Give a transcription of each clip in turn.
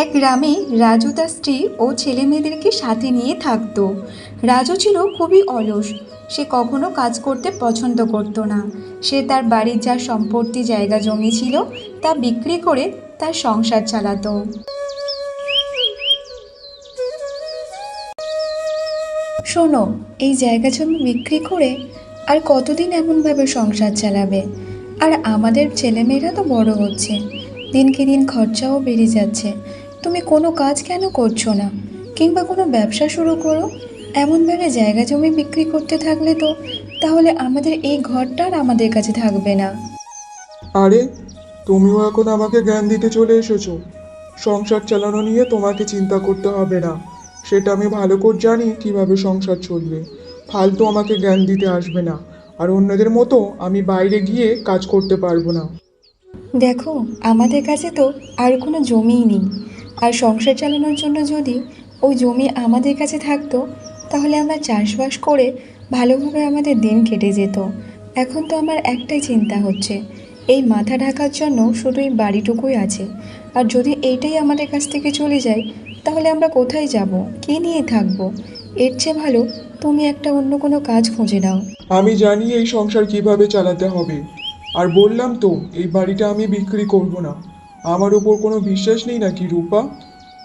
এক গ্রামে রাজু তার স্ত্রী ও ছেলে মেয়েদেরকে সাথে নিয়ে থাকতো। রাজু ছিল খুবই অলস। সে কখনো কাজ করতে পছন্দ করতো না। সে তার বাড়ির যা সম্পত্তি জায়গা জমি ছিল তা বিক্রি করে তার সংসার চালাতো। শোনো, এই জায়গা জমি বিক্রি করে আর কতদিন এমনভাবে সংসার চালাবে? আর আমাদের ছেলেমেয়েরা তো বড় হচ্ছে। দিনকে দিন খরচাও বেড়ে যাচ্ছে। তুমি কোনো কাজ কেন করছ না? কিংবা কোনো ব্যবসা শুরু করো? এমন এমনভাবে জায়গা জমি বিক্রি করতে থাকলে তো তাহলে আমাদের এই ঘরটা আর আমাদের কাছে থাকবে না। আরে তুমিও এখন আমাকে জ্ঞান দিতে চলে এসেছ। সংসার চালানো নিয়ে তোমাকে চিন্তা করতে হবে না। সেটা আমি ভালো করে জানি কীভাবে সংসার চলবে। ফালতু আমাকে জ্ঞান দিতে আসবে না। আর অন্যদের মতো আমি বাইরে গিয়ে কাজ করতে পারব না। দেখো আমাদের কাছে তো আর কোনো জমিই নেই। আর সংসার চালানোর জন্য যদি ওই জমি আমাদের কাছে থাকতো, তাহলে আমরা চাষবাস করে ভালোভাবে আমাদের দিন কেটে যেত। এখন তো আমার একটাই চিন্তা হচ্ছে, এই মাথা ঢাকার জন্য শুধু এই বাড়িটুকুই আছে। আর যদি এইটাই আমাদের কাছ থেকে চলে যায়, তাহলে আমরা কোথায় যাব? কী নিয়ে থাকব? এর চেয়ে ভালো তুমি একটা অন্য কোনো কাজ খুঁজে নাও। আমি জানি এই সংসার কীভাবে চালাতে হবে। আর বললাম তো, এই বাড়িটা আমি বিক্রি করব না। আমার উপর কোনো বিশ্বাস নেই নাকি রূপা?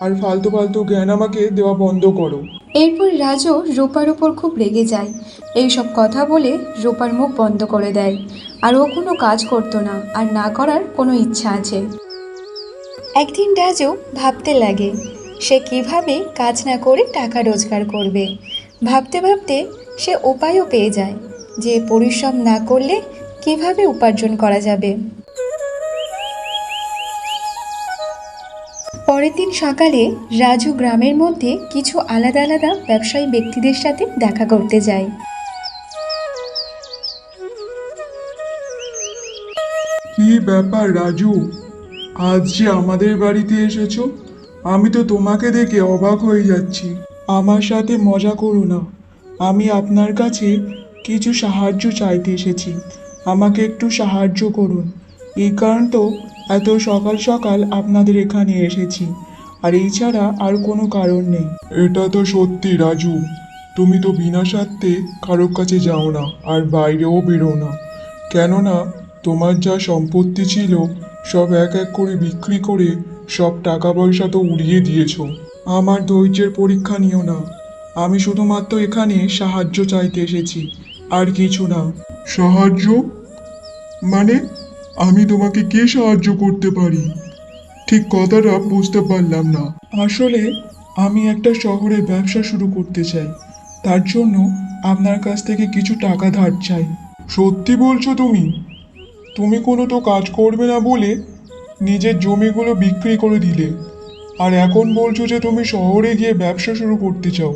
আর ফালতু ফালতু জ্ঞান আমাকে দেওয়া বন্ধ করো। এরপর রাজু রূপার উপর খুব রেগে যায়। এইসব কথা বলে রূপার মুখ বন্ধ করে দেয়। আর ও কোনো কাজ করতো না, আর না করার কোনো ইচ্ছা আছে। একদিন রাজু ভাবতে লাগে, সে কীভাবে কাজ না করে টাকা রোজগার করবে? ভাবতে ভাবতে সে উপায়ও পেয়ে যায়, যে পরিশ্রম না করলে কীভাবে উপার্জন করা যাবে? পরের দিন সকালে রাজু গ্রামের মধ্যে কিছু আলাদা আলাদা ব্যবসায়ী ব্যক্তিদের সাথে দেখা করতে যায়। কি ব্যাপার রাজু? আজ যে আমাদের বাড়িতে এসেছ, আমি তো তোমাকে দেখে অবাক হয়ে যাচ্ছি। আমার সাথে মজা করো না। আমি আপনার কাছে কিছু সাহায্য চাইতে এসেছি। আমাকে একটু সাহায্য করুন। এই কারণ তো এত সকাল সকাল আপনাদের এখানে এসেছি। আর এই ছাড়া আর কোনো কারণ নেই। এটা তো সত্যি রাজু। তুমি তো বিনা স্বার্থে কারোর কাছে যাও না আর বাইরেও বেরো না। কেননা তোমার যা সম্পত্তি ছিল সব এক এক করে বিক্রি করে সব টাকা পয়সা তো উড়িয়ে দিয়েছ। আমার ধৈর্যের পরীক্ষা নিও না। আমি শুধুমাত্র এখানে সাহায্য চাইতে এসেছি আর কিছু না। সাহায্য? মানে? আমি তোমাকে কে সাহায্য করতে পারি? ঠিক কথাটা বুঝতে পারলাম না। আসলে আমি একটা শহরে ব্যবসা শুরু করতে চাই। তার জন্য আপনার কাছ থেকে কিছু টাকা ধার চাই। সত্যি বলছো তুমি? তুমি কোনো তো কাজ করবে না বলে নিজের জমিগুলো বিক্রি করে দিলে। আর এখন বলছো যে তুমি শহরে গিয়ে ব্যবসা শুরু করতে চাও।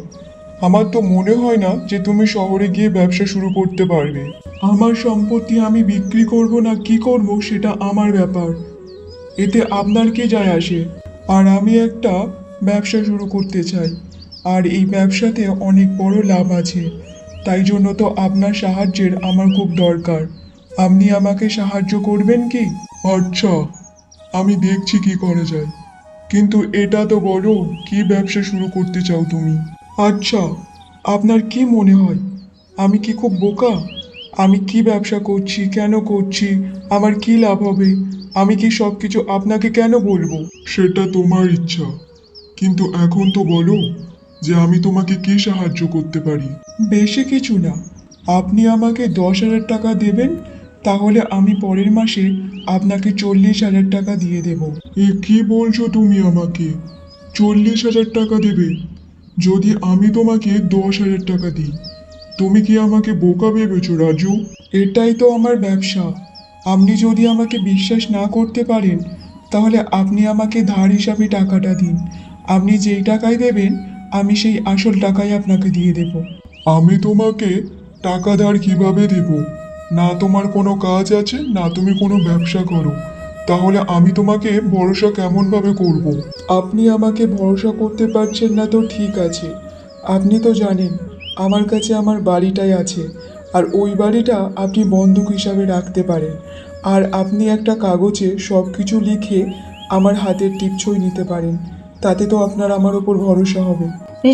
আমার তো মনে হয় না যে তুমি শহরে গিয়ে ব্যবসা শুরু করতে পারবে। আমার সম্পত্তি আমি বিক্রি করব না কি করব সেটা আমার ব্যাপার। এতে আপনার কে যায় আসে? আর আমি একটা ব্যবসা শুরু করতে চাই, আর এই ব্যবসাতে অনেক বড় লাভ আছে। তাই জন্য তো আপনার সাহায্যের আমার খুব দরকার। আপনি আমাকে সাহায্য করবেন কি? আচ্ছা আমি দেখছি কি করা যায়। কিন্তু এটা তো বড় কি ব্যবসা শুরু করতে চাও তুমি? আচ্ছা আপনার কি মনে হয়? আমি কি খুব বোকা? আমি কি ব্যবসা করছি কেন করছি? আমার কি লাভ হবে? আমি কি সব কিছু আপনাকে কেন বলব? সেটা তোমার ইচ্ছা। কিন্তু এখন তো বলো যে আমি তোমাকে কি সাহায্য করতে পারি। বেশি কিছু না। আপনি আমাকে দশ হাজার টাকা দেবেন তাহলে আমি পরের মাসে আপনাকে চল্লিশ হাজার টাকা দিয়ে দেব। এ কি বলছো তুমি আমাকে? চল্লিশ হাজার টাকা দেবে? যদি আমি তোমাকে দশ হাজার টাকা দিই, তুমি কি আমাকে বোকা ভেবেছো, রাজু? এটাই তো আমার ব্যবসা। আপনি যদি আমাকে বিশ্বাস না করতে পারেন, তাহলে আপনি আমাকে ধার হিসাবে টাকাটা দিন। আপনি যেই টাকায় দেবেন, আমি সেই আসল টাকাই আপনাকে দিয়ে দেব। আমি তোমাকে টাকা ধার কীভাবে দেব? না তোমার কোনো কাজ আছে, না তুমি কোনো ব্যবসা করো। তাহলে আমি তোমাকে ভরসা কেমনভাবে করব। আপনি আমাকে ভরসা করতে পারছেন না তো ঠিক আছে। আপনি তো জানেন, আমার কাছে আমার বাড়িটাই আছে, আর ওই বাড়িটা আপনি বন্দুক হিসাবে রাখতে পারেন। আর আপনি একটা কাগজে সব কিছু লিখে আমার হাতের টিপছই নিতে পারেন। তাতে তো আপনার আমার ওপর ভরসা হবে।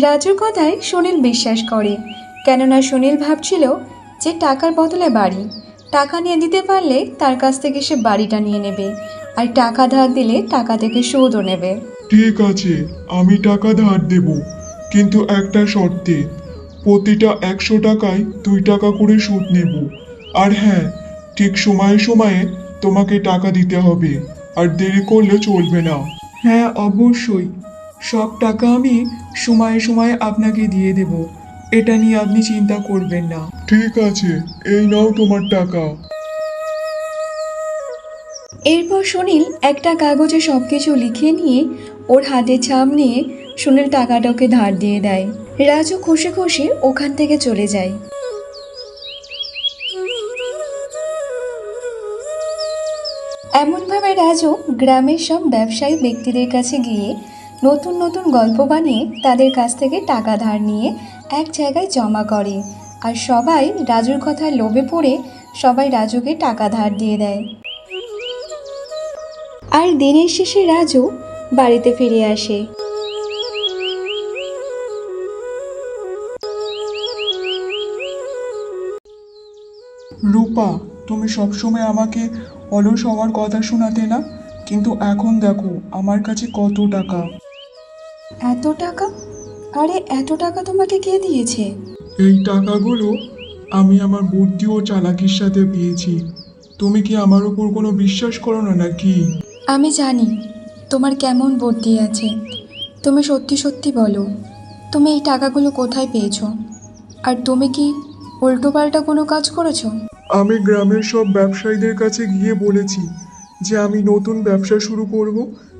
রাজুর কথায় সুনীল বিশ্বাস করে, কেননা সুনীল ভাবছিল যে টাকার বদলে বাড়ি। টাকা নিয়ে দিতে পারলে তার কাছ থেকে সে বাড়িটা নিয়ে নেবে। আর টাকা ধার দিলে টাকা থেকে সুদও নেবে। ঠিক আছে আমি টাকা ধার দেব। কিন্তু একটা শর্তে প্রতিটা একশো টাকায় দুই টাকা করে সুদ নেব। আর হ্যাঁ ঠিক সময়ে সময়ে তোমাকে টাকা দিতে হবে আর দেরি করলে চলবে না। হ্যাঁ অবশ্যই। সব টাকা আমি সময়ে সময়ে আপনাকে দিয়ে দেব। এটা নিয়ে আপনি চিন্তা করবেন না। ঠিক আছে এই নাও তোমার টাকা। এরপর সুনীল একটা কাগজে সব কিছু লিখে নিয়ে ওর হাতে ছাপ নিয়ে সুনীল টাকাটাকে ধার দিয়ে দেয়। রাজু খুশি খুশি ওখান থেকে চলে যায়। এমনভাবে রাজু গ্রামের সব ব্যবসায়ী ব্যক্তিদের কাছে গিয়ে নতুন নতুন গল্প বানিয়ে তাদের কাছ থেকে টাকা ধার নিয়ে এক জায়গায় জমা করে আর সবাই রাজুর কথায় লোভে পড়ে সবাই রাজুকে টাকা ধার দিয়ে দেয়। আর দিনের শেষে রাজু বাড়িতে ফিরে আসে। রূপা তুমি সবসময় আমাকে অলস হওয়ার কথা শোনাতে না? কিন্তু এখন দেখো আমার কাছে কত টাকা। এত টাকা? আরে এত টাকা তোমাকে কে দিয়েছে? এই টাকাগুলো আমি আমার বুদ্ধি ও চালাকির সাথে পেয়েছি। তুমি কি আমার উপর কোনো বিশ্বাস করো না নাকি? আমি জানি তোমার কেমন বুদ্ধি আছে। তুমি সত্যি সত্যি বলো তুমি এই টাকাগুলো কোথায় পেয়েছ? আর তুমি কি উল্টোপাল্টা কোনো কাজ করেছ? আমি গ্রামের সব ব্যবসায়ীদের কাছে গিয়ে বলেছি যে আমি নতুন ব্যবসা শুরু করব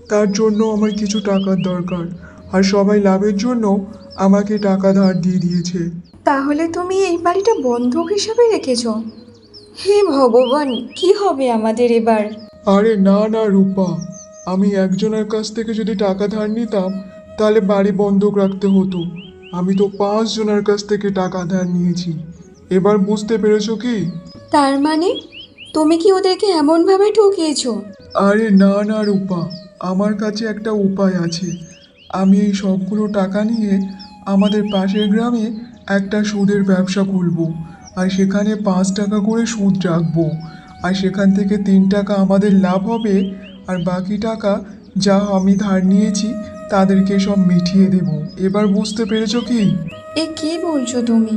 তার জন্য আমার কিছু টাকার দরকার। আর সবাই লাভের জন্য আমাকে টাকা ধার দিয়ে দিয়েছে। তাহলে তুমি এই বাড়িটা বন্ধক হিসাবে রেখেছো? হে ভগবান কি হবে আমাদের এবার? আরে না না রূপা। আমি একজনের কাছ থেকে যদি টাকা ধার নিতাম তাহলে বাড়ি বন্ধক রাখতে হতো। আমি তো পাঁচ জনের কাছ থেকে টাকা ধার নিয়েছি। এবার বুঝতে পেরেছ কি? তার মানে? তুমি কি ওদেরকে এমনভাবে ঠকিয়েছো? আরে না না রূপা। আমার কাছে একটা উপায় আছে। আমি এই সবগুলো টাকা নিয়ে আমাদের পাশের গ্রামে একটা সুদের ব্যবসা খুলব। আর সেখানে পাঁচ টাকা করে সুদ রাখব। আর সেখান থেকে তিন টাকা আমাদের লাভ হবে। আর বাকি টাকা যা আমি ধার নিয়েছি, তাদেরকে সব মিটিয়ে দেব। এবার বুঝতে পেরেছ কি? এ কি বলছো তুমি?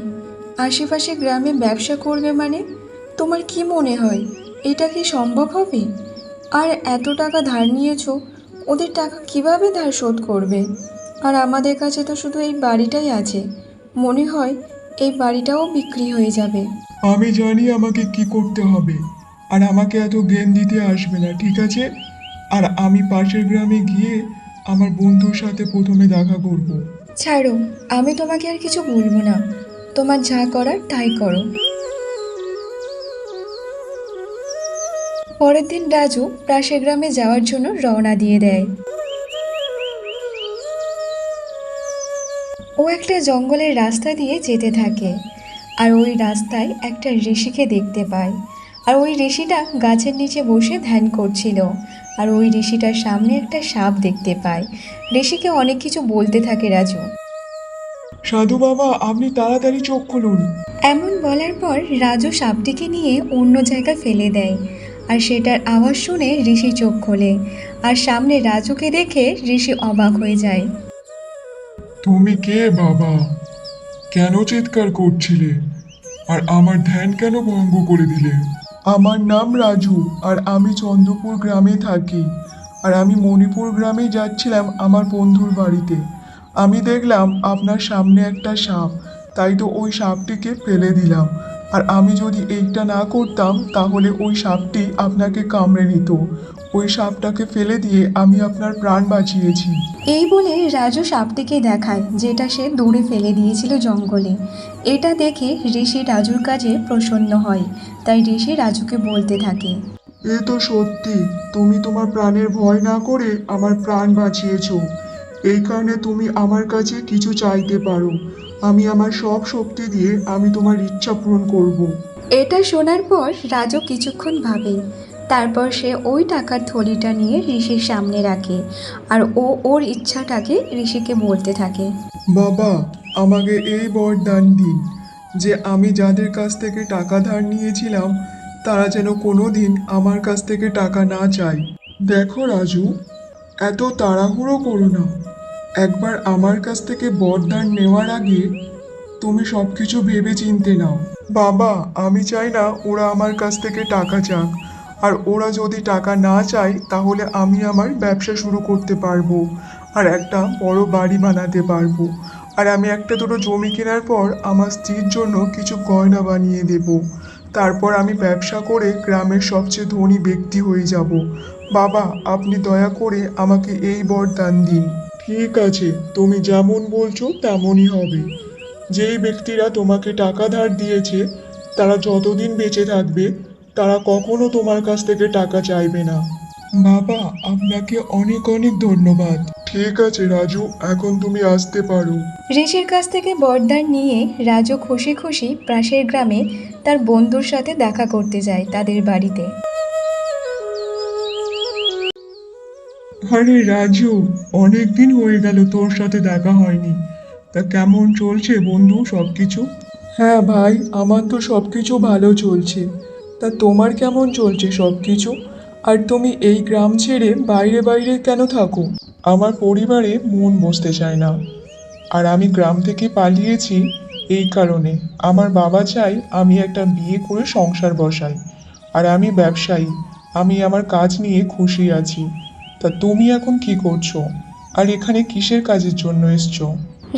আশেপাশে গ্রামে ব্যবসা করবে মানে? তোমার কি মনে হয়? এটা কি সম্ভব হবে? আর এত টাকা ধার নিয়েছো ওদের টাকা কীভাবে ধার শোধ করবে? আর আমাদের কাছে তো শুধু এই বাড়িটাই আছে। মনে হয় এই বাড়িটাও বিক্রি হয়ে যাবে। আমি জানি আমাকে কি করতে হবে। আর আমাকে এত জ্ঞান দিতে আসবে না ঠিক আছে? আর আমি পাশের গ্রামে গিয়ে আমার বন্ধুর সাথে প্রথমে দেখা করব। ছাড়ো আমি তোমাকে আর কিছু বলব না। তোমার যা করার তাই করো। পরের দিন রাজু পাশের গ্রামে যাওয়ার জন্য রওনা দিয়ে দেয়। ও একটা জঙ্গলের রাস্তা দিয়ে যেতে থাকে আর ওই রাস্তায় একটা ঋষিকে দেখতে পায়। আর ওই ঋষিটা গাছের নিচে বসে ধ্যান করছিল আর ওই ঋষিটার সামনে একটা সাপ দেখতে পায়। ঋষিকে অনেক কিছু বলতে থাকে রাজু। সাধু বাবা আপনি তাড়াতাড়ি চোখ খুলুন। এমন বলার পর রাজু সাপটিকে নিয়ে অন্য জায়গায় ফেলে দেয় আর সেটার আওয়াজ শুনে ঋষি চোখ খোলে আর সামনে রাজুকে দেখে ঋষি অবাক হয়ে যায়। তুমি কে বাবা? কেন চিৎকার করছিলে? আর আমার ধ্যান কেন ভঙ্গ করে দিলে? আমার নাম রাজু আর আমি চন্দ্রপুর গ্রামে থাকি। আর আমি মণিপুর গ্রামে যাচ্ছিলাম আমার বন্ধুর বাড়িতে। আমি দেখলাম আপনার সামনে একটা সাপ তাই তো ওই সাপটিকে ফেলে দিলাম। আর আমি যদি এইটা না করতাম তাহলে ওই সাপটি আপনাকে কামড়ে নিত ওই সাপটাকে ফেলে দিয়ে আমি আপনার প্রাণ বাঁচিয়েছি। এই বলে রাজু সাপটিকে দেখায় যেটা সে দূরে ফেলে দিয়েছিল জঙ্গলে। এটা দেখে ঋষি রাজুর কাজে প্রসন্ন হয়। তাই ঋষি রাজুকে বলতে থাকে এ তো সত্যি তুমি তোমার প্রাণের ভয় না করে আমার প্রাণ বাঁচিয়েছ। এই কারণে তুমি আমার কাছে কিছু চাইতে পারো। আমি আমার সব শক্তি দিয়ে আমি তোমার ইচ্ছা পূরণ করব। এটা শোনার পর রাজু কিছুক্ষণ ভাবে। তারপর সে ওই টাকার থলিটা নিয়ে ঋষির সামনে রাখে আর ও ওর ইচ্ছাটাকে ঋষিকে বলতে থাকে। বাবা আমাকে এই বর দান দিন যে আমি যাদের কাছ থেকে টাকা ধার নিয়েছিলাম তারা যেন কোনো দিন আমার কাছ থেকে টাকা না চায়। দেখো রাজু এত তাড়াহুড়ো করো না। একবার আমার কাছ থেকে বরদান নেওয়ার আগে তুমি সব কিছু ভেবে চিনতে নাও। বাবা, আমি চাই না ওরা আমার কাছ থেকে টাকা চাক। আর ওরা যদি টাকা না চায়, তাহলে আমি আমার ব্যবসা শুরু করতে পারব। আর একটা বড় বাড়ি বানাতে পারব। আর আমি একটা দুটো জমি কেনার পর আমার স্ত্রীর জন্য কিছু গয়না বানিয়ে দেব। তারপর আমি ব্যবসা করে গ্রামের সবচেয়ে ধনী ব্যক্তি হয়ে যাব। বাবা, আপনি দয়া করে আমাকে এই বরদান দিন। ঠিক আছে, তুমি যেমন বলছো তেমনই হবে। যেই ব্যক্তিরা তোমাকে টাকা ধার দিয়েছে, তারা যতদিন বেঁচে থাকবে, তারা কখনো তোমার কাছ থেকে টাকা চাইবে না। বাবা, আপনাকে অনেক অনেক ধন্যবাদ। ঠিক আছে, রাজু, এখন তুমি আসতে পারো। ঋষির কাছ থেকে বরদার নিয়ে রাজু খুশি খুশি পাশের গ্রামে তার বন্ধুর সাথে দেখা করতে যায় তাদের বাড়িতে। আরে রাজু অনেক দিন হয়ে গেল তোর সাথে দেখা হয়নি। তা কেমন চলছে বন্ধু সব কিছু হ্যাঁ ভাই আমার তো সব কিছু ভালো চলছে। তা তোমার কেমন চলছে সব কিছু আর তুমি এই গ্রাম ছেড়ে বাইরে বাইরে কেন থাকো? আমার পরিবারে মন বসতে চায় না। আর আমি গ্রাম থেকে পালিয়েছি এই কারণে। আমার বাবা চাই আমি একটা বিয়ে করে সংসার বসাই। আর আমি ব্যবসায়ী। আমি আমার কাজ নিয়ে খুশি আছি। তা তুমি এখন কি করছ? আর এখানে কিসের কাজের জন্য এসছো?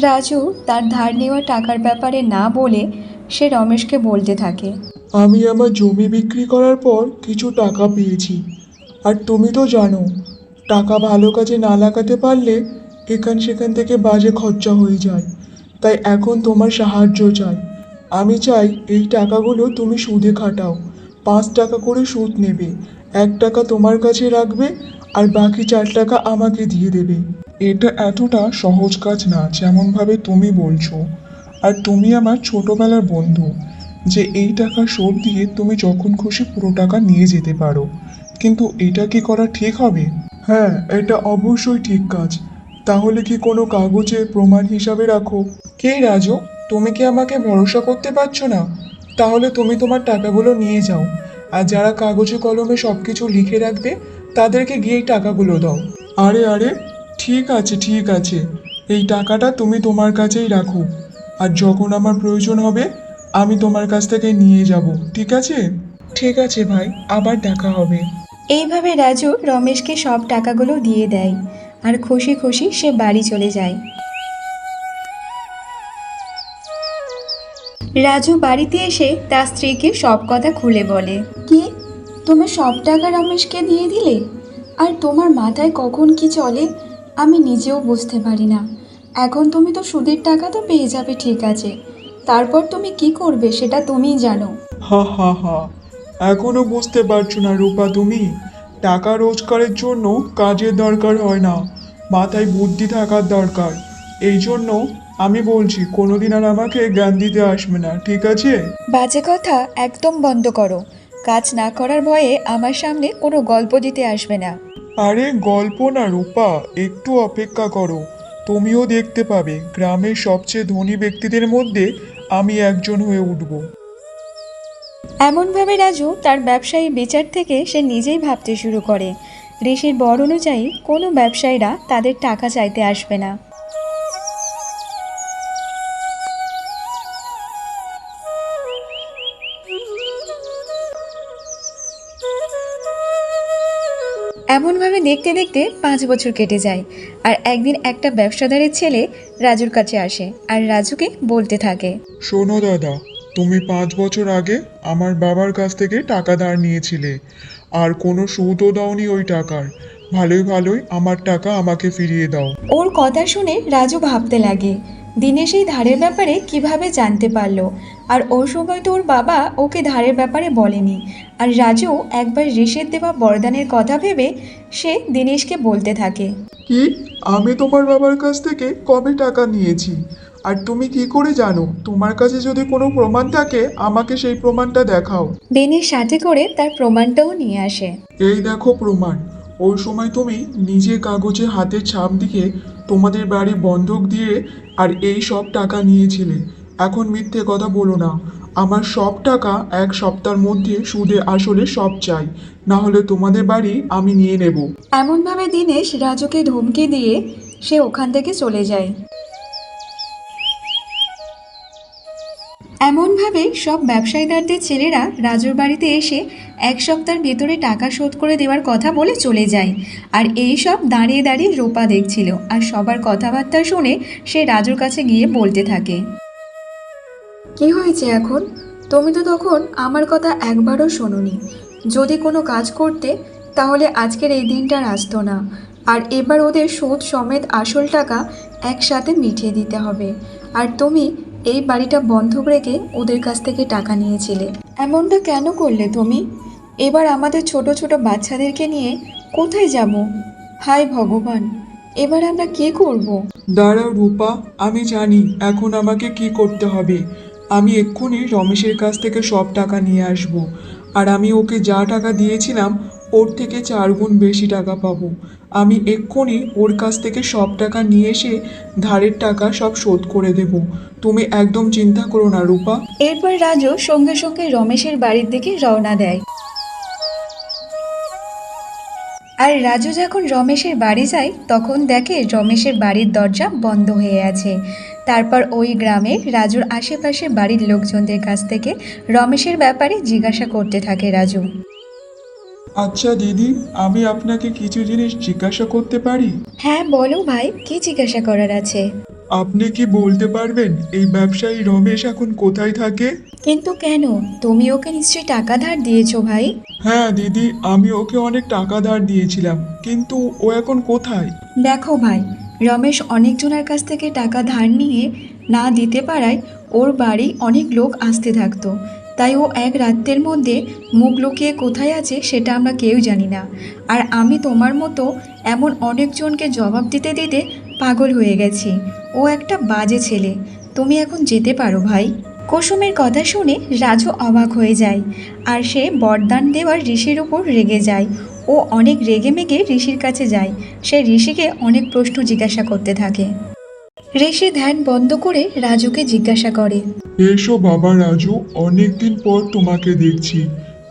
রাজু তার ধার নেওয়া টাকার ব্যাপারে না বলে সে রমেশকে বলতে থাকে। আমি আমার জমি বিক্রি করার পর কিছু টাকা পেয়েছি। আর তুমি তো জানো টাকা ভালো কাজে না লাগাতে পারলে এখান সেখান থেকে বাজে খরচা হয়ে যায়। তাই এখন তোমার সাহায্য চাই। আমি চাই এই টাকাগুলো তুমি সুদে খাটাও। পাঁচ টাকা করে সুদ নেবে। এক টাকা তোমার কাছে রাখবে আর বাকি চার টাকা আমাকে দিয়ে দেবে। এটা এতটা সহজ কাজ না, যেমনভাবে তুমি বলছো। আর তুমি আমার ছোটবেলার বন্ধু, যে এই টাকা শোধ দিয়ে তুমি যখন খুশি পুরো টাকা নিয়ে যেতে পারো। কিন্তু এটা কি করা ঠিক হবে? হ্যাঁ এটা অবশ্যই ঠিক কাজ। তাহলে কি কোনো কাগজে প্রমাণ হিসাবে রাখো? কে রাজু? তুমি কি আমাকে ভরসা করতে পারছ না? তাহলে তুমি তোমার টাকাগুলো নিয়ে যাও। আর যারা কাগজে কলমে সব কিছু লিখে রাখবে তাদেরকে গিয়ে এই টাকাগুলো দাও। আরে আরে ঠিক আছে ঠিক আছে। এই টাকাটা তুমি তোমার কাছেই রাখো। আর যখন আমার প্রয়োজন হবে আমি তোমার কাছ থেকে নিয়ে যাব ঠিক আছে? ঠিক আছে ভাই আবার দেখা হবে। এইভাবে রাজু রমেশকে সব টাকাগুলো দিয়ে দেয়। আর খুশি খুশি সে বাড়ি চলে যায়। রাজু বাড়িতে এসে তার স্ত্রীকে সব কথা খুলে বলে। কি? তুমি সব টাকা রমেশকে দিয়ে দিলে? আর তোমার মাথায় কখন কি চলে? আমি নিজেও বুঝতে পারি না। এখন তুমি তো সুদের টাকা তো পেয়ে যাবে ঠিক আছে। তারপর তুমি কি করবে সেটা তুমিই জানো। হা হা হা। এখনও বুঝতে পারছ না রূপা তুমি? টাকা রোজগারের জন্য কাজের দরকার হয় না। মাথায় বুদ্ধি থাকার দরকার। এই জন্য আমি বলছি কোনোদিন আর আমাকে জ্ঞান দিতে আসবে না ঠিক আছে? বাজে কথা একদম বন্ধ করো। কাজ না করার ভয়ে আমার সামনে কোনো গল্প দিতে আসবে না। আরে গল্প না রূপা। একটু অপেক্ষা করো। তুমিও দেখতে পাবে গ্রামের সবচেয়ে ধনী ব্যক্তিদের মধ্যে আমি একজন হয়ে উঠব। এমনভাবে রাজু তার ব্যবসায়ী বিচার থেকে সে নিজেই ভাবতে শুরু করে। ঋষির বর অনুযায়ী কোনো ব্যবসায়ীরা তাদের টাকা চাইতে আসবে না। এমনভাবে দেখতে দেখতে পাঁচ বছর কেটে যায়। আর একদিন একটা ব্যবসাদারের ছেলে রাজুর কাছে আসে আর রাজুকে বলতে থাকে শোনো দাদা তুমি পাঁচ বছর আগে আমার বাবার কাছ থেকে টাকা ধার নিয়েছিলে আর কোনো সুদও দাওনি ওই টাকার। ভালোই ভালোই আমার টাকা আমাকে ফিরিয়ে দাও। ওর কথা শুনে রাজু ভাবতে লাগে দিনেশ এই ধারের ব্যাপারে কীভাবে জানতে পারল? আর ওর সময় তো ওর বাবা ওকে ধারের ব্যাপারে বলেনি। আর রাজু একবার ঋষের দেওয়া বরদানের কথা ভেবে সে দিনেশকে বলতে থাকে। কি? আমি তোমার বাবার কাছ থেকে কবে টাকা নিয়েছি? আর তুমি কি করে জানো? তোমার কাছে যদি কোনো প্রমাণ থাকে আমাকে সেই প্রমাণটা দেখাও। বেনির সাথে করে তার প্রমাণটাও নিয়ে আসে। এই দেখো প্রমাণ। ওই সময় তুমি নিজে কাগজে হাতের ছাপ দিয়ে তোমাদের বাড়ি বন্ধক দিয়ে আর এই সব টাকা নিয়েছিলে। এখন মিথ্যে কথা বলো না। আমার সব টাকা এক সপ্তাহের মধ্যে সুদে আসলে সব চাই। না হলে তোমাদের বাড়ি আমি নিয়ে নেব। এমনভাবে দিনেশ রাজুকে ধমকি দিয়ে সে ওখান থেকে চলে যায়। এমনভাবে সব ব্যবসায়ীদারদের ছেলেরা রাজুর বাড়িতে এসে এক সপ্তাহের ভেতরে টাকা শোধ করে দেওয়ার কথা বলে চলে যায়। আর এই সব দাঁড়িয়ে দাঁড়িয়ে রোপা দেখছিল। আর সবার কথাবার্তা শুনে সে রাজুর কাছে গিয়ে বলতে থাকে। কি হয়েছে এখন? তুমি তো তখন আমার কথা একবারও শোনোনি। যদি কোনো কাজ করতে, তাহলে আজকের এই দিনটা আর আসতো না। আর এবার ওদের সুদ সমেত আসল টাকা একসাথে মিটিয়ে দিতে হবে। আর তুমি এই বাড়িটা বন্ধক রেখে ওদের কাছ থেকে টাকা নিয়েছিলে। এমনটা কেন করলে তুমি? এবার আমাদের ছোট ছোট বাচ্চাদেরকে নিয়ে কোথায় যাব? হায় ভগবান, এবার আমরা কি করব। দাঁড়াও রূপা, আমি জানি এখন আমাকে কি করতে হবে। আমি এক্ষুনি রমেশের কাছ থেকে সব টাকা নিয়ে আসব। আর আমি ওকে যা টাকা দিয়েছিলাম, ওর থেকে চার গুণ বেশি টাকা পাবো। আমি এক্ষুনি ওর কাছ থেকে সব টাকা নিয়ে এসে ধারের টাকা সব শোধ করে দেব। তুমি একদম চিন্তা করো না, রূপা। এরপর রাজু সঙ্গে সঙ্গে রমেশের বাড়ির দিকে রওনা দেয়। আর রাজু যখন রমেশের বাড়ি যায় তখন দেখে রমেশের বাড়ির দরজা বন্ধ হয়ে আছে। তারপর ওই গ্রামে রাজুর আশেপাশে বাড়ির লোকজনদের কাছ থেকে রমেশের ব্যাপারে জিজ্ঞাসা করতে থাকে রাজু। আচ্ছা দিদি আমি আপনাকে কিছু জিনিস জিজ্ঞাসা করতে পারি? হ্যাঁ বলো ভাই কি জিজ্ঞাসা করার আছে? আপনি কি বলতে পারবেন এই ব্যবসায়ী রমেশ এখন কোথায় থাকে? কিন্তু কেন? তুমি ওকে নিশ্চয়ই টাকা ধার দিয়েছ ভাই। হ্যাঁ দিদি আমি ওকে অনেক টাকা ধার দিয়েছিলাম কিন্তু ও এখন কোথায়? দেখো ভাই রমেশ অনেকজনের কাছ থেকে টাকা ধার নিয়ে না দিতে পারায় ওর বাড়ি অনেক লোক আসতে থাকতো। তাই ও এক রাত্রের মধ্যে মুখ লুকিয়ে কোথায় আছে সেটা আমরা কেউ জানি না। আর আমি তোমার মতো এমন অনেকজনকে জবাব দিতে দিতে পাগল হয়ে গেছি। ও একটা বাজে ছেলে। তুমি এখন যেতে পারো ভাই। কুসুমের কথা শুনে রাজু অবাক হয়ে যায়। আর সে বরদান দেওয়ার ঋষির উপর রেগে যায়। ও অনেক রেগে মেগে ঋষির কাছে যায়। সে ঋষিকে অনেক প্রশ্ন জিজ্ঞাসা করতে থাকে। ঋষি ধ্যান বন্ধ করে রাজুকে জিজ্ঞাসা করে। এসো বাবা রাজু, অনেকদিন পর তোমাকে দেখছি।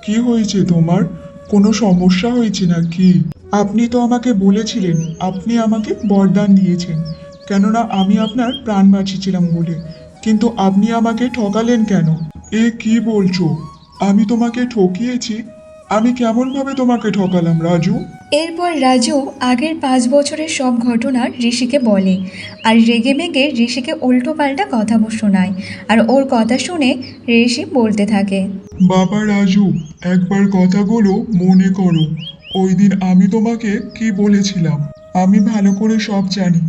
কি হয়েছে তোমার? কোনো সমস্যা হয়েছে নাকি? আপনি তো আমাকে বলেছিলেন আপনি আমাকে বরদান দিয়েছেন। কেননা আমি আপনার প্রাণ বাঁচিয়েছিলাম বলে। কিন্তু আপনি আমাকে ঠকালেন কেন? এ কি বলছো? আমি তোমাকে ঠকিয়েছি। আমি কেমনভাবে তোমাকে ঠকালাম রাজু? এরপর রাজু আগের পাঁচ বছরের সব ঘটনা ঋষিকে বলে আর রেগে মেগে ঋষিকে উল্টো পাল্টা কথা শোনায় আর ওর কথা শুনে ঋষি বলতে থাকে। বাবা রাজু একবার কথাগুলো মনে করো। ওই দিন আমি তোমাকে কি বলেছিলাম? আমি ভালো করে সব জানি।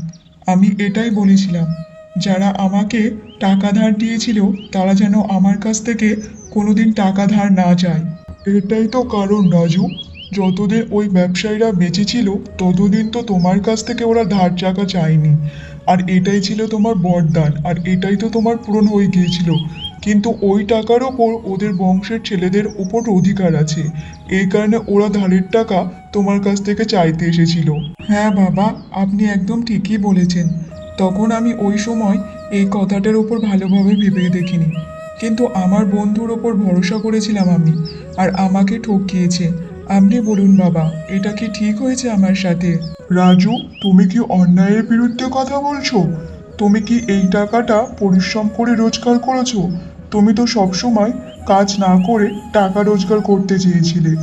আমি এটাই বলেছিলাম। যারা আমাকে টাকা ধার দিয়েছিল, তারা যেন আমার কাছ থেকে কোনোদিন টাকা ধার না চায়। এটাই তো কারণ, রাজু। যতদিন ওই ব্যবসায়ীরা বেঁচে ছিল ততদিন তো তোমার কাছ থেকে ওরা ধার টাকা চায়নি। আর এটাই ছিল তোমার বরদান, আর এটাই তো তোমার পূরণ হয়ে গিয়েছিল। কিন্তু ওই টাকার ওপর ওদের বংশের ছেলেদের উপর অধিকার আছে। এই কারণে ওরা ধারের টাকা তোমার কাছ থেকে চাইতে এসেছিল। হ্যাঁ বাবা, আপনি একদম ঠিকই বলেছেন। তখন আমি ওই সময় এই কথাটার উপর ভালোভাবে ভেবে দেখিনি। কিন্তু আমার বন্ধুর ওপর ভরসা করেছিলাম আমি, আর আমাকে ঠকিয়েছে। আপনি বলুন বাবা, এটা কি ঠিক হয়েছে আমার সাথে? রাজু, তুমি কি অন্যায়ের বিরুদ্ধে কথা বলছো? তুমি কি এই টাকাটা পরিশ্রম করে রোজগার করেছ? তুমি তো সবসময় কাজ না করে টাকা রোজগার করতে চেয়েছিলে।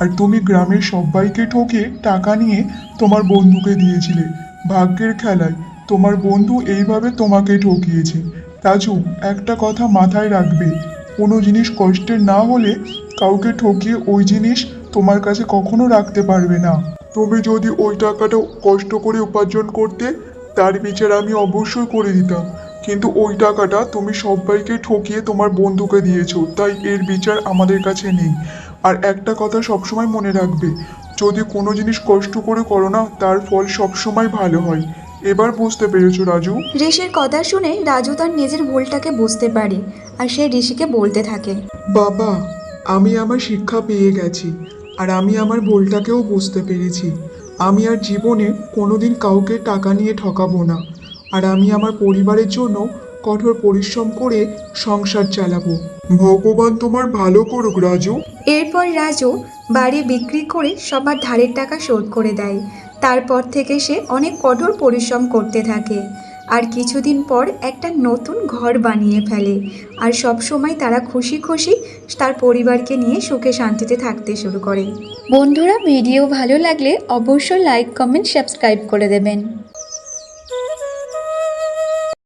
আর তুমি গ্রামের সবাইকে ঠকে টাকা নিয়ে তোমার বন্ধুকে দিয়েছিলে। ভাগ্যের খেলায় তোমার বন্ধু এইভাবে তোমাকে ঠকিয়েছে। রাজু, একটা কথা মাথায় রাখবে। কোনো জিনিস কষ্টের না হলে কাউকে ঠকিয়ে ওই জিনিস তোমার কাছে কখনো রাখতে পারবে না। তুমি যদি ওই টাকাটা কষ্ট করে উপার্জন করতে তার বিচার আমি অবশ্যই করে দিতাম। কিন্তু ওই টাকাটা তুমি সবাইকে ঠকিয়ে তোমার বন্ধুকে দিয়েছ তাই এর বিচার আমাদের কাছে নেই। আর একটা কথা সবসময় মনে রাখবে যদি কোনো জিনিস কষ্ট করে করো না তার ফল সবসময় ভালো হয়। এবার বুঝতে পেরেছ রাজু? ঋষির কথা শুনে রাজু তার নিজের ভুলটাকে বুঝতে পারে আর সে ঋষিকে বলতে থাকে। বাবা আমি আমার শিক্ষা পেয়ে গেছি আর আমি আমার ভুলটাকেও বুঝতে পেরেছি। আমি আর জীবনে কোনোদিন কাউকে টাকা নিয়ে ঠকাবো না। আর আমি আমার পরিবারের জন্য কঠোর পরিশ্রম করে সংসার চালাবো। ভগবান তোমার ভালো করুক, রাজু। এরপর রাজু বাড়ি বিক্রি করে সবার ধারের টাকা শোধ করে দেয়। তারপর থেকে সে অনেক কঠোর পরিশ্রম করতে থাকে। আর কিছুদিন পর একটা নতুন ঘর বানিয়ে ফেলে। আর সব সময় তারা খুশি খুশি তার পরিবারকে নিয়ে সুখে শান্তিতে থাকতে শুরু করে। বন্ধুরা, ভিডিও ভালো লাগলে অবশ্যই লাইক কমেন্ট সাবস্ক্রাইব করে দেবেন।